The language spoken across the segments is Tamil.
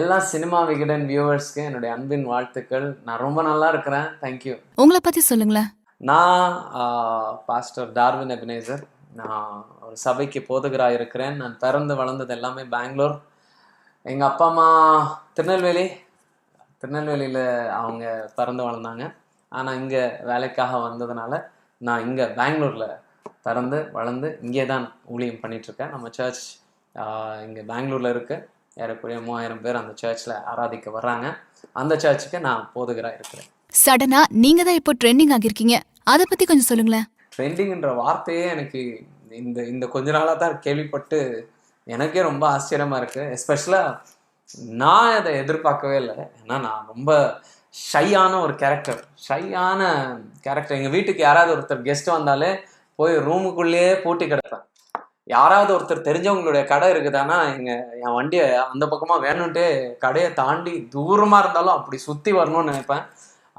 எல்லா சினிமா விகடன் வியூவர்ஸ்க்கு என்னுடைய அன்பின் வாழ்த்துக்கள். நான் ரொம்ப நல்லா இருக்கிறேன். தேங்க்யூ உங்களை பத்தி சொல்லுங்களேன். நான் பாஸ்டர் டார்வின் எபினேசர். நான் ஒரு சபைக்கு போதகராக இருக்கிறேன். நான் பிறந்து வளர்ந்தது எல்லாமே பெங்களூர். எங்கள் அப்பா அம்மா திருநெல்வேலி. திருநெல்வேலியில் அவங்க பிறந்து வளர்ந்தாங்க. ஆனால் இங்கே வேலைக்காக வந்ததுனால நான் இங்கே பெங்களூரில் பிறந்து வளர்ந்து இங்கே தான் ஊழியம் பண்ணிகிட்ருக்கேன் நம்ம சர்ச் இங்கே பெங்களூரில் இருக்கு. ஏறக்குறைய மூவாயிரம் பேர் அந்த சர்ச்சில் ஆராதிக்க வர்றாங்க. அந்த சர்ச்சுக்கு நான் போதகராக இருக்கிறேன். சடனா நீங்க தான் இப்போ ட்ரெண்டிங் ஆகிருக்கீங்க அத பத்தி கொஞ்சம் சொல்லுங்களேன். ட்ரெண்டிங்ன்ற வார்த்தையே எனக்கு இந்த இந்த கொஞ்ச நாளாக தான் கேள்விப்பட்டு எனக்கே ரொம்ப ஆச்சரியமா இருக்கு. எஸ்பெஷலாக நான் அதை எதிர்பார்க்கவே இல்லை. ஏன்னா நான் ரொம்ப ஷையான ஒரு கேரக்டர் ஷையான கேரக்டர் எங்கள் வீட்டுக்கு யாராவது ஒருத்தர் கெஸ்ட் வந்தாலே போய் ரூமுக்குள்ளேயே பூட்டி கிடப்பேன். யாராவது ஒருத்தர் தெரிஞ்சவங்களுடைய கடை இருக்குதானா? எங்க என் வண்டியை அந்த பக்கமா வேணும்ட்டு கடையை தாண்டி தூரமா இருந்தாலும் அப்படி சுத்தி வரணும்னு நினைப்பேன்.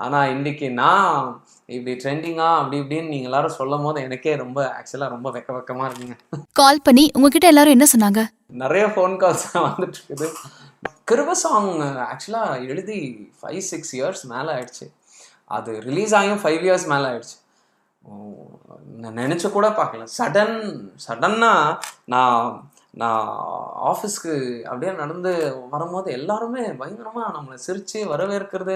ஆனா இன்னைக்கு நான் இப்படி ட்ரெண்டிங்கா அப்படி இப்படின்னு நீங்க எல்லாரும் சொல்லும் போது எனக்கே ரொம்ப ஆக்சுவலா ரொம்ப வெக்க வெக்கமா இருக்குங்க. கால் பண்ணி உங்ககிட்ட எல்லாரும் என்ன சொன்னாங்க? நிறைய ஃபோன் கால்ஸ் வந்துட்டு இருக்குது. கிருப சாங் ஆக்சுவலா எழுதி ஃபைவ் சிக்ஸ் இயர்ஸ் மேலே ஆயிடுச்சு. அது ரிலீஸ் ஆகியும் ஃபைவ் இயர்ஸ் மேலே ஆயிடுச்சு. நினச்சி கூட பார்க்கல. சடன் சடன்னாக நான் நான் ஆஃபீஸ்க்கு அப்படியே நடந்து வரும்போது எல்லாருமே பயங்கரமாக நம்மளை சிரித்து வரவேற்கிறது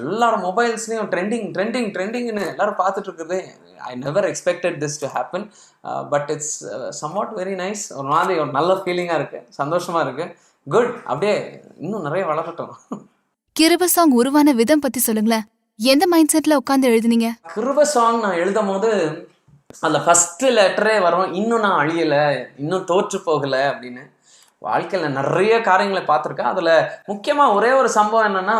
எல்லாரும் மொபைல்ஸ்லேயும் ட்ரெண்டிங் ட்ரெண்டிங் ட்ரெண்டிங்னு எல்லாரும் பார்த்துட்டு இருக்கிறது. I never expected this to happen but it's somewhat very nice ஒரு மாதிரி ஒரு நல்ல ஃபீலிங்காக இருக்குது சந்தோஷமாக இருக்குது குட் அப்படியே இன்னும் நிறைய வளரட்டும். கிருப சாங் உருவான விதம் பற்றி சொல்லுங்களேன். எந்த மைண்ட் செட்ல உட்காந்து எழுதுனீங்க? கிருப சாங் நான் எழுதும் போது அதில் ஃபஸ்ட்டு லெட்டரே வரும். இன்னும் நான் அழியலை இன்னும் தோற்று போகலை அப்படின்னு. வாழ்க்கையில் நிறைய காரியங்களை பார்த்துருக்கேன். அதில் முக்கியமாக ஒரே ஒரு சம்பவம் என்னென்னா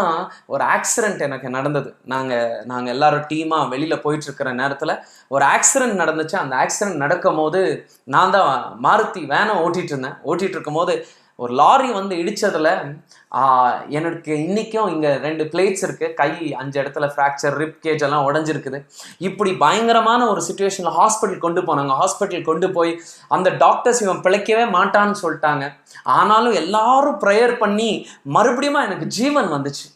ஒரு ஆக்சிடெண்ட் எனக்கு நடந்தது. நாங்கள் நாங்கள் எல்லாரும் டீமாக வெளியில் போயிட்டுருக்கிற நேரத்தில் ஒரு ஆக்சிடெண்ட் நடந்துச்சு. அந்த ஆக்சிடெண்ட் நடக்கும் போது நான் தான் மாருத்தி வேனை ஓட்டிகிட்டு இருந்தேன். ஓட்டிகிட்டு இருக்கும்போது ஒரு லாரி வந்து இடித்ததில் எனக்கு இன்றைக்கும் இங்கே ரெண்டு பிளேட்ஸ் இருக்குது கை அஞ்சு இடத்துல ஃப்ராக்சர் ரிப் கேஜ் எல்லாம் உடஞ்சிருக்குது. இப்படி பயங்கரமான ஒரு சுச்சுவேஷனில் ஹாஸ்பிட்டல் கொண்டு போனாங்க. ஹாஸ்பிட்டல் கொண்டு போய் அந்த டாக்டர்ஸ் இவன் பிழைக்கவே மாட்டான்னு சொல்லிட்டாங்க. ஆனாலும் எல்லாரும் ப்ரேயர் பண்ணி மறுபடியும் எனக்கு ஜீவன் வந்துச்சு.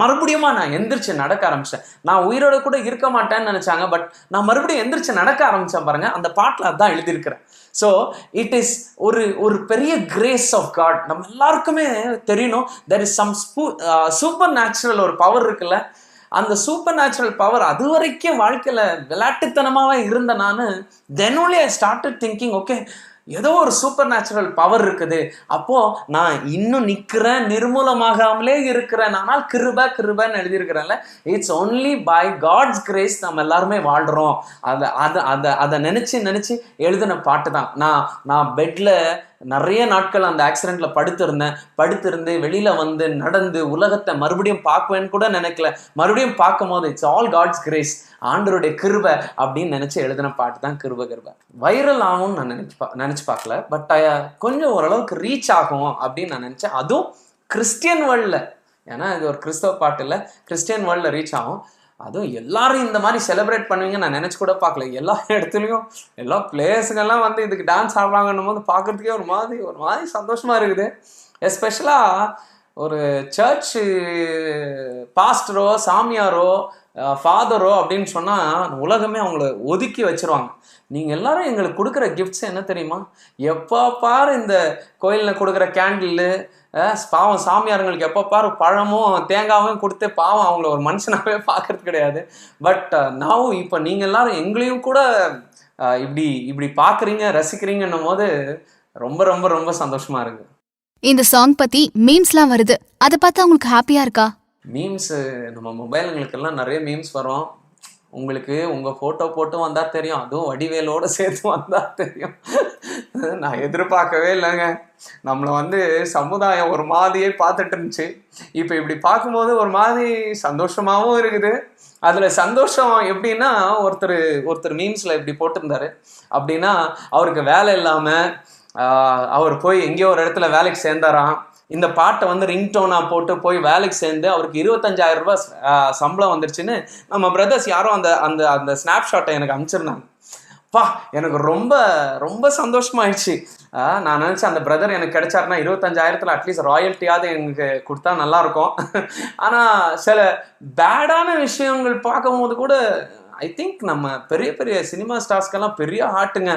மறுபடியும் நான் எந்திரிச்சு நடக்க ஆரம்பிச்சேன் நான் உயிரோட கூட இருக்க மாட்டேன்னு நினைச்சாங்க பட் நான் மறுபடியும் எந்திரிச்சு நடக்க ஆரம்பிச்சேன் பாருங்க அந்த பாட்டில் அதான் எழுதியிருக்கிறேன். ஸோ இட் இஸ் ஒரு ஒரு பெரிய கிரேஸ் ஆஃப் காட் நம்ம எல்லாருக்குமே தெரியணும் there is some supernatural ஒரு பவர் இருக்குல்ல. அந்த சூப்பர் நேச்சுரல் பவர் அது வரைக்கும் வாழ்க்கையில விளையாட்டுத்தனமாவே இருந்த நான். Then only I started thinking okay ஏதோ ஒரு சூப்பர் நேச்சுரல் பவர் இருக்குது. அப்போ நான் இன்னும் நிற்கிறேன் நிர்மூலமாகாமலே இருக்கிறேன். ஆனால் கிருப கிருபன்னு எழுதியிருக்கிறேன்ல. It's only by God's grace நம்ம எல்லாருமே வாழ்கிறோம் அதை அதை அதை அதை நினச்சி நினச்சி எழுதின பாட்டு தான். நான் நான் பெட்டில் நிறைய நாட்கள் அந்த ஆக்சிடெண்ட்டில் படுத்திருந்தேன். படுத்திருந்து வெளியில வந்து நடந்து உலகத்தை மறுபடியும் பார்க்குவேன்னு கூட நினைக்கல. மறுபடியும் பார்க்கும் போது இட்ஸ் ஆல் காட்ஸ் கிரேஸ் ஆண்டருடைய கிருபை அப்படின்னு நினைச்சு எழுதின பாட்டு தான் கிருப கிருபை. வைரல் ஆகும்னு நான் நினைச்சு பா நினைச்சு பார்க்கல. பட் கொஞ்சம் ஓரளவுக்கு ரீச் ஆகும் அப்படின்னு நான் நினைச்சேன். அதுவும் கிறிஸ்டியன் வேர்ல்டில் ஏன்னா இது ஒரு கிறிஸ்தவ பாட்டு இல்லை. கிறிஸ்டியன் வேர்ல்டில் ரீச் ஆகும். அதுவும் எல்லாரும் இந்த மாதிரி செலிப்ரேட் பண்ணுவீங்க நான் நினச்சி கூட பார்க்கல. எல்லா இடத்துலையும் எல்லா பிளேயர்ஸுங்கெல்லாம் வந்து இதுக்கு டான்ஸ் ஆடுறாங்கன்னும் போது பார்க்கறதுக்கே ஒரு மாதிரி ஒரு மாதிரி சந்தோஷமாக இருக்குது. எஸ்பெஷலாக ஒரு சர்ச் பாஸ்டரோ சாமியாரோ ஃபாதரோ அப்படின்னு சொன்னால் உலகமே அவங்கள ஒதுக்கி வச்சிருவாங்க. நீங்கள் எல்லாரும் எங்களுக்கு கொடுக்குற கிஃப்ட்ஸ் என்ன தெரியுமா? எப்போ பாரு இந்த கோயிலில் கொடுக்குற கேண்டில் பாவம் சாமியாருங்களுக்கு எப்போ பாரு பழமும் தேங்காவும் கொடுத்து பாவம் அவங்கள ஒரு மனுஷனாகவே பார்க்கறது கிடையாது. பட் நான் இப்போ நீங்கள் எல்லாரும் எங்களையும் கூட இப்படி இப்படி பார்க்குறீங்க ரசிக்கிறீங்கன்னும் போது ரொம்ப ரொம்ப ரொம்ப சந்தோஷமா இருக்கு. இந்த சாங் பத்தி மீம்ஸ்லாம் வருது. அத பார்த்தா உங்களுக்கு ஹாப்பியா இருக்கா? மீம்ஸ் நம்ம மொபைலுங்களுக்கெல்லாம் நிறைய மீம்ஸ் வரும். உங்களுக்கு உங்க போட்டோ போட்டு வந்தா தெரியும். அதுவும் வடிவேலோட சேர்த்து வந்தா தெரியும். நான் எதிர்பார்க்கவே இல்லைங்க. நம்மளை வந்து சமுதாயம் ஒரு மாதிரியே பார்த்துட்டு இருந்துச்சு. இப்போ இப்படி பார்க்கும்போது ஒரு மாதிரி சந்தோஷமாகவும் இருக்குது. அதில் சந்தோஷம் எப்படின்னா ஒருத்தர் ஒருத்தர் மீன்ஸில் இப்படி போட்டிருந்தாரு. அப்படின்னா அவருக்கு வேலை இல்லாமல் அவர் போய் எங்கேயோ ஒரு இடத்துல வேலைக்கு சேர்ந்தாராம். இந்த பாட்டை வந்து ரிங்டோனாக போட்டு போய் வேலைக்கு சேர்ந்து அவருக்கு இருபத்தஞ்சாயிரம் ரூபாய் சம்பளம் வந்துருச்சுன்னு நம்ம பிரதர்ஸ் யாரும் அந்த அந்த அந்த ஸ்னாப்ஷாட்டை எனக்கு அனுப்பிச்சிருந்தாங்க. பா எனக்கு ரொம்ப ரொம்ப சந்தோஷமாயிடுச்சு. நான் நினச்சேன் அந்த பிரதர் எனக்கு கிடைச்சாருன்னா இருபத்தஞ்சாயிரத்தில் அட்லீஸ்ட் ராயல்ட்டியாவது எனக்கு கொடுத்தா நல்லா இருக்கும் ஆனால் சில பேடான விஷயங்கள் பார்க்கும்போது கூட ஐ திங்க் நம்ம பெரிய பெரிய சினிமா ஸ்டார்ஸ்க்கெல்லாம் பெரிய ஹார்ட்டுங்க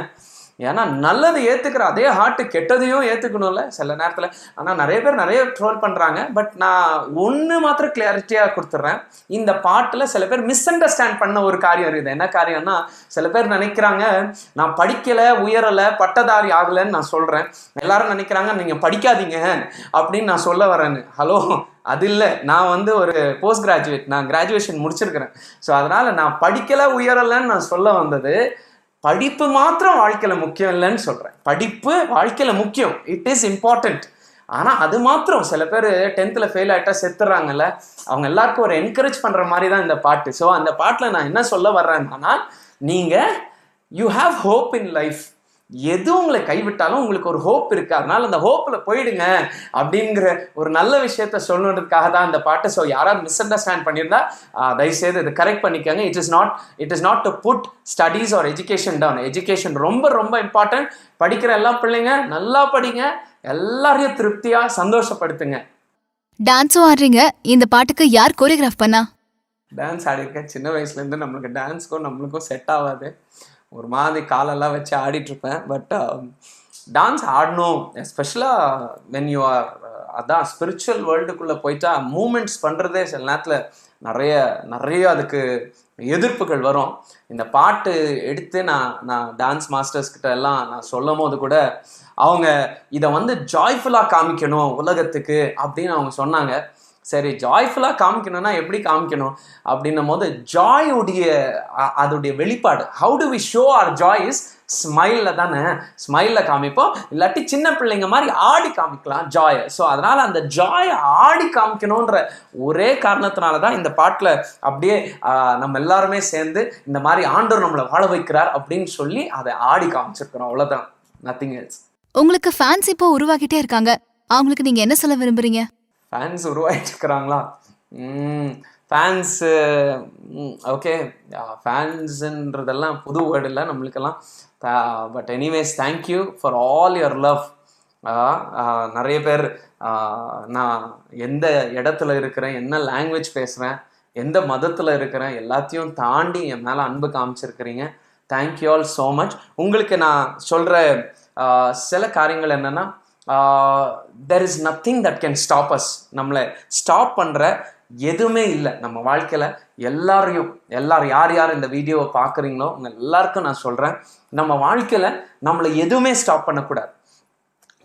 ஏன்னா நல்லது ஏற்றுக்கிற அதே ஹார்ட்டு கெட்டதையும் ஏற்றுக்கணும்ல சில நேரத்தில். ஆனால் நிறைய பேர் நிறைய ட்ரோல் பண்ணுறாங்க பட் நான் ஒன்று மாத்திரம் கிளாரிட்டியாக கொடுத்துட்றேன் இந்த பாட்டில் சில பேர் மிஸ் அண்டர்ஸ்டாண்ட் பண்ண ஒரு காரியம் இருக்குது. என்ன காரியம்னா சில பேர் நினைக்கிறாங்க நான் படிக்கலை உயரலை பட்டதாரி ஆகலைன்னு நான் சொல்கிறேன் எல்லாரும் நினைக்கிறாங்க நீங்கள் படிக்காதீங்க அப்படின்னு நான் சொல்ல வரேன்னு. ஹலோ அது இல்லை. நான் வந்து ஒரு போஸ்ட் கிராஜுவேட் நான் கிராஜுவேஷன் முடிச்சிருக்கிறேன். ஸோ அதனால் நான் படிக்கலை உயரலைன்னு நான் சொல்ல வந்தது. படிப்பு மாத்திரம் வாழ்க்கையில் முக்கியம் இல்லைன்னு சொல்கிறேன் படிப்பு வாழ்க்கையில் முக்கியம். இட் இஸ் இம்பார்ட்டண்ட் ஆனால் அது மாத்திரம் சில பேர் டென்த்தில் ஃபெயில் ஆகிட்டா செத்துறாங்கல்ல. அவங்க எல்லாருக்கும் ஒரு என்கரேஜ் பண்ணுற மாதிரி தான் இந்த பாட்டு. ஸோ அந்த பாட்டில் நான் என்ன சொல்ல வர்றேன்னா நீங்கள் you have hope in life எது உங்களை கைவிட்டாலும் உங்களுக்கு ஒரு ஹோப் இருக்கு. அதனால அந்த ஹோப்பில் போயிடுங்க அப்படிங்கிற ஒரு நல்ல விஷயத்த சொல்லணுன்றதுக்காக தான் இந்த பாட்டு. ஸோ யாராவது மிஸ் அண்டர்ஸ்டாண்ட் பண்ணியிருந்தா தயவுசெய்து இது கரெக்ட் பண்ணிக்கோங்க. It is not it is not to put studies or education down education ரொம்ப ரொம்ப இம்பார்ட்டன்ட் படிக்கிற எல்லா பிள்ளைங்க நல்லா படிங்க. எல்லாரையும் திருப்தியாக சந்தோஷப்படுத்துங்க. டான்ஸும் ஆடுறீங்க. இந்த பாட்டுக்கு யார் கோரியோகிராஃப் பண்ணா? டான்ஸ் ஆடிருக்கேன் சின்ன வயசுலேருந்து நம்மளுக்கு டான்ஸ்க்கும் நம்மளுக்கும் செட் ஆகாது. ஒரு மாதிரி காலெல்லாம் வச்சு ஆடிட்டுருப்பேன். பட் டான்ஸ் um, ஆடணும் எஸ்பெஷலாக வென் யூ ஆர் அதான் ஸ்பிரிச்சுவல் வேர்ல்டுக்குள்ளே போயிட்டா மூமெண்ட்ஸ் பண்ணுறதே சில நேரத்தில் நிறைய நிறைய அதுக்கு எதிர்ப்புகள் வரும். இந்த பாட்டு எடுத்து நான் நான் டான்ஸ் மாஸ்டர்ஸ் கிட்ட எல்லாம் நான் சொல்லும் போது கூட அவங்க இதை வந்து ஜாய்ஃபுல்லாக காமிக்கணும் உலகத்துக்கு அப்படின்னு அவங்க சொன்னாங்க. சரி ஜாய்ஃபுல்லாக காமிக்கணும்னா எப்படி காமிக்கணும்? அப்படின்னும் போது ஜாயுடைய அதோடைய வெளிப்பாடு. How do we show our joy is ஸ்மைலில் தானே. ஸ்மைலில் காமிப்போம். இல்லாட்டி சின்ன பிள்ளைங்க மாதிரி ஆடி காமிக்கலாம் ஜாயை ஸோ அதனால் அந்த ஜாயை ஆடி காமிக்கணுன்ற ஒரே காரணத்தினால தான் இந்த பாட்டில் அப்படியே நம்ம எல்லாருமே சேர்ந்து இந்த மாதிரி ஆண்டவர் நம்மளை வாழ வைக்கிறார் அப்படின்னு சொல்லி அதை ஆடி காமிச்சிருக்கிறோம். அவ்வளோதான் நத்திங் எல்ஸ் உங்களுக்கு ஃபேன்ஸ் இப்போ உருவாகிட்டே இருக்காங்க. அவங்களுக்கு நீங்கள் என்ன சொல்ல விரும்புறீங்க? ஃபேன்ஸ் உருவாகிட்டு இருக்கிறாங்களா ஃபேன்ஸு ஓகே ஃபேன்ஸுன்றதெல்லாம் புது வேர்டு இல்லை நம்மளுக்கெல்லாம். But anyways thank you for all your love நிறைய பேர் நான் எந்த இடத்துல இருக்கிறேன் என்ன லாங்குவேஜ் பேசுகிறேன் எந்த மதத்தில் இருக்கிறேன் எல்லாத்தையும் தாண்டி என் மேலே அன்பு காமிச்சிருக்கிறீங்க. Thank you all so much உங்களுக்கு நான் சொல்கிற சில காரியங்கள் என்னென்னா there is nothing that can stop us நம்மளை ஸ்டாப் பண்ணுற எதுவுமே இல்லை. நம்ம வாழ்க்கையில் எல்லாரையும் எல்லாரும் யார் யார் இந்த வீடியோவை பார்க்குறீங்களோ எல்லாருக்கும் நான் சொல்கிறேன் நம்ம வாழ்க்கையில் நம்மளை எதுவுமே ஸ்டாப் பண்ணக்கூடாது.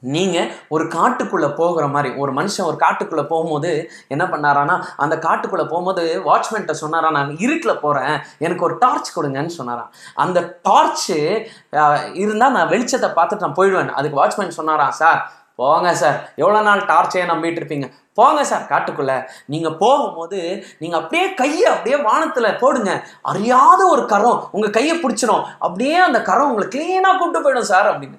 நீங்கள் ஒரு காட்டுக்குள்ளே போகிற மாதிரி ஒரு மனுஷன் ஒரு காட்டுக்குள்ளே போகும்போது என்ன பண்ணாரானா அந்த காட்டுக்குள்ளே போகும்போது வாட்ச்மேன்ட்ட சொன்னாரா நான் இருட்டில் போகிறேன் எனக்கு ஒரு டார்ச் கொடுங்கன்னு சொன்னாராம். அந்த டார்ச்சு இருந்தால் நான் வெளிச்சத்தை பார்த்துட்டு நான் போயிடுவேன். அதுக்கு வாட்ச்மேன் சொன்னாராம் சார் போங்க சார். எவ்வளோ நாள் டார்ச்சையே நம்பிட்டு இருப்பீங்க? போங்க சார் காட்டுக்குள்ள. நீங்கள் போகும்போது நீங்கள் அப்படியே கையை அப்படியே வானத்தில் போடுங்க. அறியாத ஒரு கரம் உங்கள் கையை பிடிச்சிரும். அப்படியே அந்த கரம் உங்களை க்ளீனாக கூப்பிட்டு போயிடும் சார் அப்படின்னு.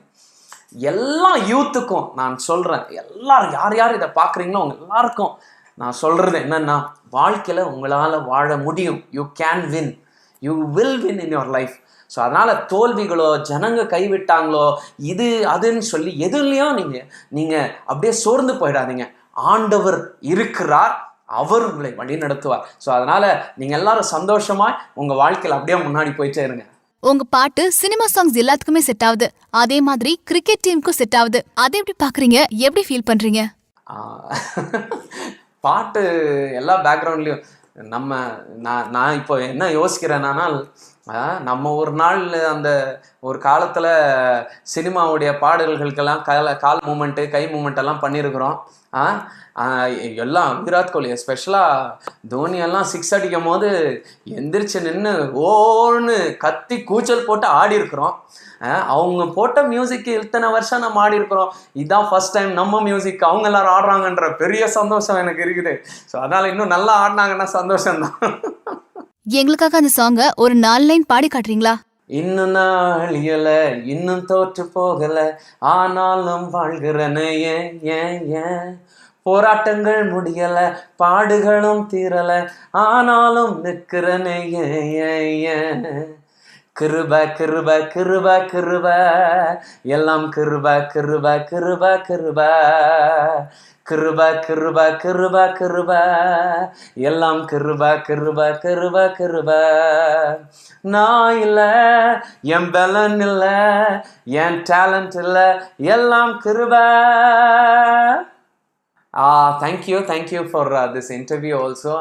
எல்லா யூத்துக்கும் நான் சொல்றேன் எல்லாரும் யார் யார் இதை பார்க்குறீங்களோ அவங்க எல்லாருக்கும் நான் சொல்றது என்னன்னா வாழ்க்கையில உங்களால வாழ முடியும். You can win you will win in your life so அதனால தோல்விகளோ ஜனங்க கைவிட்டாங்களோ இது அதுன்னு சொல்லி எதுலேயும் நீங்க நீங்க அப்படியே சோர்ந்து போயிடாதீங்க. ஆண்டவர் இருக்கிறார் அவர் உங்களை வழி நடத்துவார் ஸோ அதனால நீங்க எல்லாரும் சந்தோஷமா உங்க வாழ்க்கையில் அப்படியே முன்னாடி போயிட்டே இருங்க. உங்க பாட்டு சினிமா சாங்ஸ் எல்லாத்துக்குமே செட் ஆகுது. அதே மாதிரி கிரிக்கெட் டீமுக்கும் செட் ஆகுது. அதை எப்படி பாக்குறீங்க? எப்படி ஃபீல் பண்றீங்க? பாட்டு எல்லா பேக்ரவுண்ட்லயும் நம்ம நான் நான் இப்போ என்ன யோசிக்கிறேன்னா நம்ம ஒரு நாள் அந்த ஒரு காலத்தில் சினிமாவுடைய பாடல்களுக்கெல்லாம் கால கால் மூமெண்ட்டு கை மூமெண்ட் எல்லாம் பண்ணியிருக்கிறோம் எல்லாம் விராட் கோலி ஸ்பெஷலாக தோனி எல்லாம் சிக்ஸ் அடிக்கும் போது எந்திரிச்சு நின்று ஓன்னு கத்தி கூச்சல் போட்டு ஆடி இருக்கிறோம் அவங்க போட்ட மியூசிக்கு இத்தனை வருஷம் நம்ம ஆடி இருக்கிறோம் இதான் ஃபர்ஸ்ட் டைம் நம்ம மியூசிக் அவங்க எல்லாரும் ஆடுறாங்கன்ற பெரிய சந்தோஷம் எனக்கு இருக்குது. ஸோ அதனால் இன்னும் நல்லா ஆடினாங்கன்னா சந்தோஷம் தான் எங்களுக்காக அந்த சாங்க ஒரு நாலு லைன் பாடி காட்டுறீங்களா? இன்னும் நாள் இயல இன்னும் தோற்று போகல. ஆனாலும் வாழ்கிறனே ஏன் ஏன் ஏன்? போராட்டங்கள் முடியல பாடுகளும் தீரல. ஆனாலும் நிற்கிறனே ஏன் ஏன் ஏன்? கிருப கிருப கிருப கிருப. எல்லாம் கிருப கிருப கிருப கிருப. கிருப கிருப கிருப கிருப. எல்லாம் கிருப கிருப கிருப கிருப. நான் இல்லை என் பலன் இல்லை என் டேலண்ட் இல்லை எல்லாம் கிருப. Thank you thank you for this interview also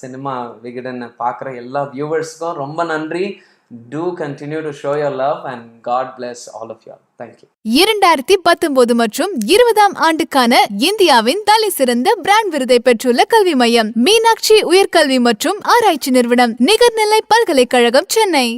cinema Vikatan பார்க்குற எல்லா வியூவர்ஸ்க்கும் ரொம்ப நன்றி. Do continue to show your love and God bless all of you thank you இரண்டாயிரத்தி பத்தொன்பது மற்றும் இருபதாம் ஆண்டுக்கான இந்தியாவின் தலை சிறந்த பிராண்ட் விருதை பெற்றுள்ள கல்வி மையம் மீனாட்சி உயர்கல்வி மற்றும் ஆராய்ச்சி நிறுவனம் நிகர்நிலை பல்கலைக்கழகம் சென்னை.